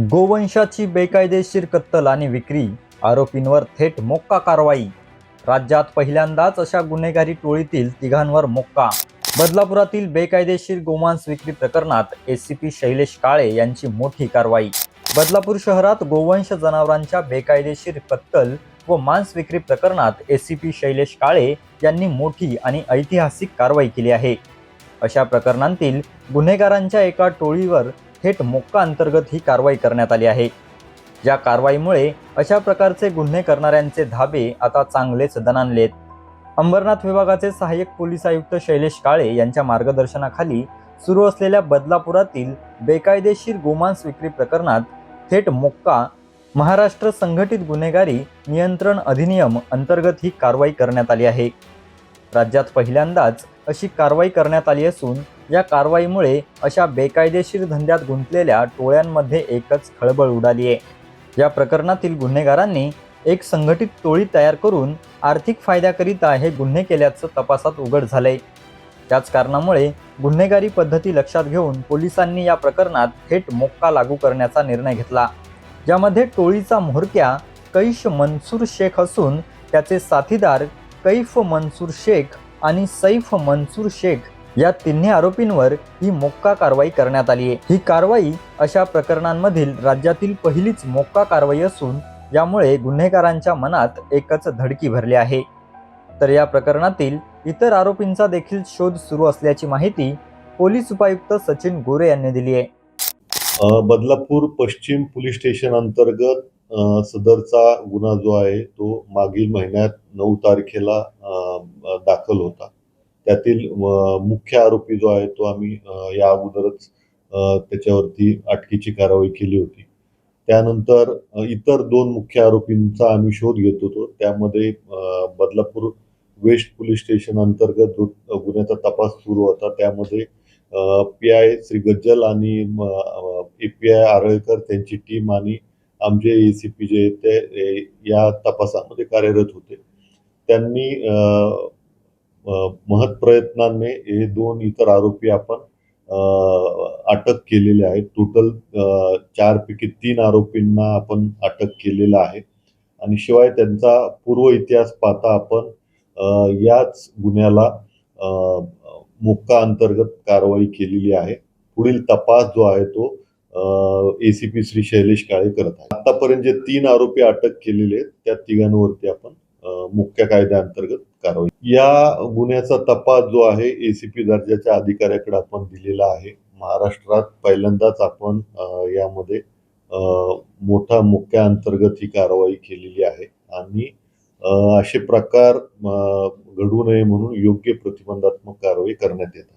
गोवंशाची बेकायदेशीर कत्तल आणि विक्री आरोपींवर थेट मोक्का कारवाई. राज्यात पहिल्यांदाच अशा गुन्हेगारी टोळीतील तिघांवर मोक्का. बदलापुरातील बेकायदेशीर गोमांस विक्री प्रकरणात A C P Shailesh Kale यांची मोठी कारवाई. बदलापूर शहरात गोवंश जनावरांच्या बेकायदेशीर कत्तल व मांस विक्री प्रकरणात A C P Shailesh Kale यांनी मोठी आणि ऐतिहासिक कारवाई केली आहे. अशा प्रकरणांतील गुन्हेगारांच्या एका टोळीवर थेट मोक्का अंतर्गत ही कारवाई करण्यात आली आहे. या कारवाईमुळे अशा प्रकारचे गुन्हे करणाऱ्यांचे धाबे आता चांगलेच दणानलेत अंबरनाथ विभागाचे सहाय्यक पोलीस आयुक्त शैलेश काळे यांच्या मार्गदर्शनाखाली सुरू असलेल्या बदलापुरातील बेकायदेशीर गोमांस विक्री प्रकरणात थेट मोक्का महाराष्ट्र संघटित गुन्हेगारी नियंत्रण अधिनियम अंतर्गत ही कारवाई करण्यात आली आहे. राज्यात पहिल्यांदाच अशी कारवाई करण्यात आली असून या कारवाईमुळे अशा बेकायदेशीर धंद्यात गुंतलेल्या टोळ्यांमध्ये एकच खळबळ उडाली आहे. या प्रकरणातील गुन्हेगारांनी एक संघटित टोळी तयार करून आर्थिक फायद्याकरिता हे गुन्हे केल्याचं तपासात उघड झालंय. त्याच कारणामुळे गुन्हेगारी पद्धती लक्षात घेऊन पोलिसांनी या प्रकरणात थेट मोक्का लागू करण्याचा निर्णय घेतला. ज्यामध्ये टोळीचा म्होरक्या कैश मनसूर शेख असून त्याचे साथीदार कैफ मनसूर शेख आणि सैफ मनसूर शेख या तिन्ही आरोपींवर ही मोक्का कारवाई करण्यात आली आहे. ही कारवाई अशा प्रकरणांमधील राज्यातील पहिलीच मोक्का कारवाई असून यामुळे गुन्हेगारांच्या मनात एकच धडकी भरली आहे. तर या प्रकरणातील इतर आरोपींचा देखील शोध सुरू असल्याची माहिती पोलीस उपायुक्त सचिन गोरे यांनी दिली आहे. बदलापूर पश्चिम पोलीस स्टेशन अंतर्गत सदरचा गुन्हा जो आहे तो मागील महिन्यात नऊ तारखेला दाखल होता. त्यातील मुख्य आरोपी जो आहे तो आम्ही या अगोदरच त्याच्यावरती अटकेची कारवाई केली होती. त्यानंतर इतर दोन मुख्य आरोपींचा आम्ही शोध घेत होतो. त्यामध्ये बदलापूर वेस्ट पोलीस स्टेशन अंतर्गत जो गुन्ह्याचा तपास सुरू होता त्यामध्ये पी आय श्री गज्जल आणि ए पी आय आरळकर त्यांची टीम आणि आमचे ए सी पी जे ते ए, या तपासामध्ये कार्यरत होते. त्यांनी महत् प्रयत्नाने हे दोन इतर आरोपी आपण अटक केलेले आहेत. टोटल चारपैकी तीन आरोपींना आपण अटक केलेलं आहे. आणि शिवाय त्यांचा पूर्व इतिहास पाहता आपण याच गुन्ह्याला मुक्का अंतर्गत कारवाई केलेली आहे. पुढील तपास जो आहे तो एसीपी श्री शैलेश काळे करत आहे आतापर्यंत जे तीन आरोपी अटक केलेले आहेत त्या तिघांवरती आपण मुख्य कायद्याअंतर्गत कारवाई. या गुन्ह्याचा तपास जो आहे एसीपी दर्जाच्या अधिकाऱ्याकडे आपण दिलेला आहे. महाराष्ट्रात पहिल्यांदाच आपण यामध्ये मोठा मुख्या अंतर्गत ही कारवाई केलेली आहे. आणि असे प्रकार घडू नये म्हणून योग्य प्रतिबंधात्मक कारवाई करण्यात येत आहे.